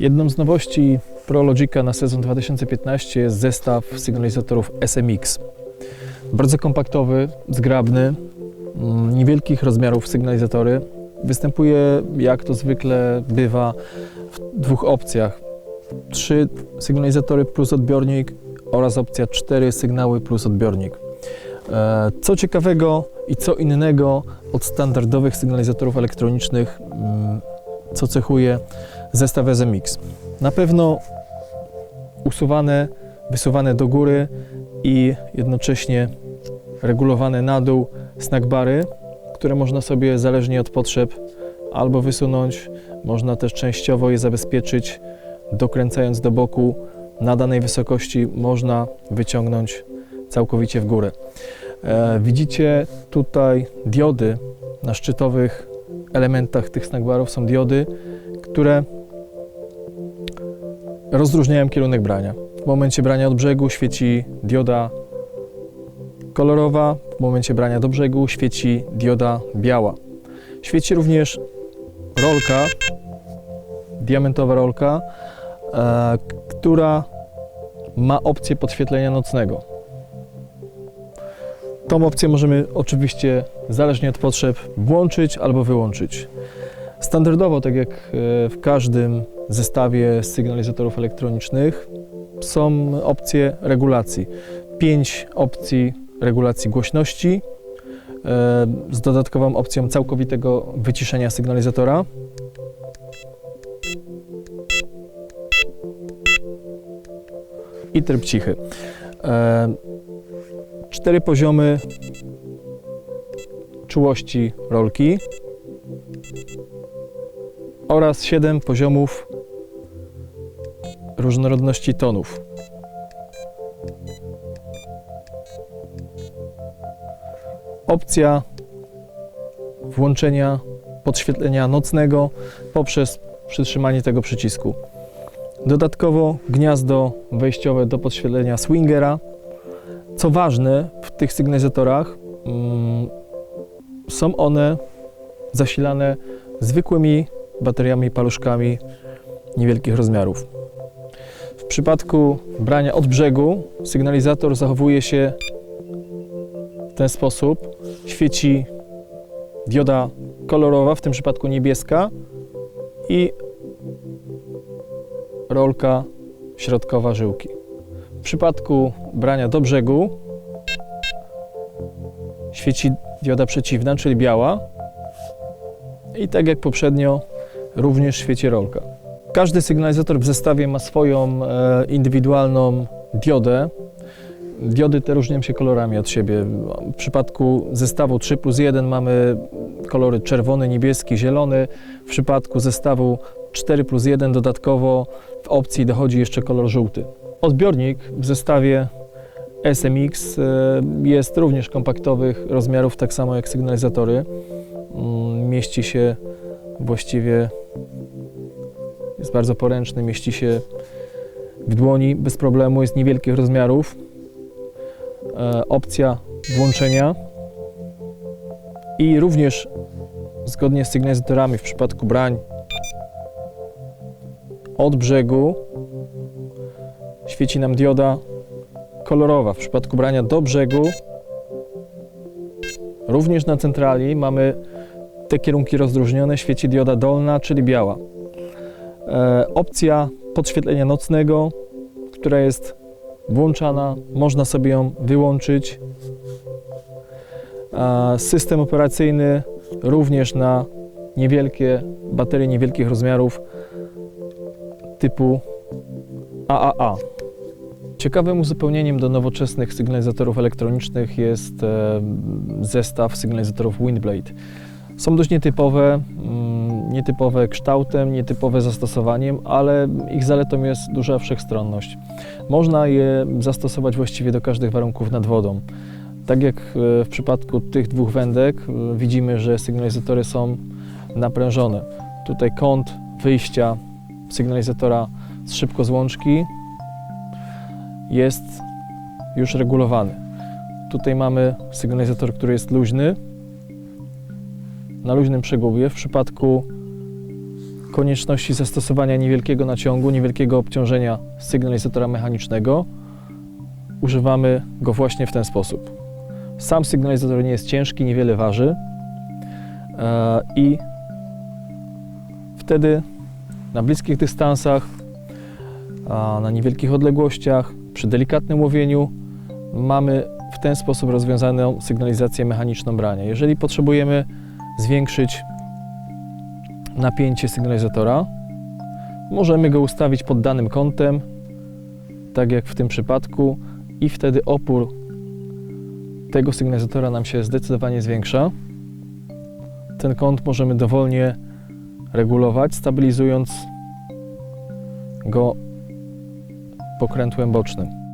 Jedną z nowości ProLogica na sezon 2015 jest zestaw sygnalizatorów SMX. Bardzo kompaktowy, zgrabny, mm, niewielkich rozmiarów sygnalizatory. Występuje, jak to zwykle bywa, w dwóch opcjach. Trzy sygnalizatory plus odbiornik oraz opcja cztery sygnały plus odbiornik. E, Co ciekawego i co innego od standardowych sygnalizatorów elektronicznych, mm, co cechuje zestaw SMX. Na pewno usuwane, wysuwane do góry i jednocześnie regulowane na dół snackbary, które można sobie zależnie od potrzeb albo wysunąć, można też częściowo je zabezpieczyć, dokręcając do boku na danej wysokości można wyciągnąć całkowicie w górę. E, widzicie tutaj diody na szczytowych elementach tych snackbarów są diody, które rozróżniają kierunek brania. W momencie brania od brzegu świeci dioda kolorowa, w momencie brania do brzegu świeci dioda biała. Świeci również rolka, diamentowa rolka, e, która ma opcję podświetlenia nocnego. Tą opcję możemy oczywiście, zależnie od potrzeb, włączyć albo wyłączyć. Standardowo, tak jak e, w każdym zestawie sygnalizatorów elektronicznych, są opcje regulacji. Pięć opcji regulacji głośności e, z dodatkową opcją całkowitego wyciszenia sygnalizatora. I tryb cichy. Cztery poziomy czułości rolki oraz 7 poziomów różnorodności tonów. Opcja włączenia podświetlenia nocnego poprzez przytrzymanie tego przycisku. Dodatkowo gniazdo wejściowe do podświetlenia swingera. Co ważne, w tych sygnalizatorach mm, są one zasilane zwykłymi bateriami paluszkami niewielkich rozmiarów. W przypadku brania od brzegu sygnalizator zachowuje się w ten sposób. Świeci dioda kolorowa, w tym przypadku niebieska i rolka środkowa żyłki. Przypadku brania do brzegu świeci dioda przeciwna, czyli biała i tak jak poprzednio również świeci rolka. Każdy sygnalizator w zestawie ma swoją e, indywidualną diodę. Diody te różnią się kolorami od siebie. W przypadku zestawu 3 plus 1 mamy kolory czerwony, niebieski, zielony. W przypadku zestawu 4 plus 1 dodatkowo w opcji dochodzi jeszcze kolor żółty. Odbiornik w zestawie SMX e, jest również kompaktowych rozmiarów, tak samo jak sygnalizatory. Mm, Mieści się właściwie, jest bardzo poręczny, mieści się w dłoni bez problemu, jest niewielkich rozmiarów. E, Opcja włączenia i również zgodnie z sygnalizatorami w przypadku brań od brzegu świeci nam dioda kolorowa. W przypadku brania do brzegu również na centrali mamy te kierunki rozróżnione, świeci dioda dolna, czyli biała. E, opcja podświetlenia nocnego, która jest włączana, można sobie ją wyłączyć. A system operacyjny również na niewielkie baterie niewielkich rozmiarów typu AAA. Ciekawym uzupełnieniem do nowoczesnych sygnalizatorów elektronicznych jest e, zestaw sygnalizatorów Windblade. Są dość nietypowe, mm, nietypowe kształtem, nietypowe zastosowaniem, ale ich zaletą jest duża wszechstronność. Można je zastosować właściwie do każdych warunków nad wodą. Tak jak e, w przypadku tych dwóch wędek e, widzimy, że sygnalizatory są naprężone. Tutaj kąt wyjścia sygnalizatora z szybkozłączki jest już regulowany. Tutaj mamy sygnalizator, który jest luźny, na luźnym przegubie. W przypadku konieczności zastosowania niewielkiego naciągu, niewielkiego obciążenia sygnalizatora mechanicznego, używamy go właśnie w ten sposób. Sam sygnalizator nie jest ciężki, niewiele waży e, i wtedy na bliskich dystansach, na niewielkich odległościach, przy delikatnym łowieniu mamy w ten sposób rozwiązaną sygnalizację mechaniczną brania. Jeżeli potrzebujemy zwiększyć napięcie sygnalizatora, możemy go ustawić pod danym kątem, tak jak w tym przypadku, i wtedy opór tego sygnalizatora nam się zdecydowanie zwiększa. Ten kąt możemy dowolnie regulować, stabilizując go pokrętłem bocznym.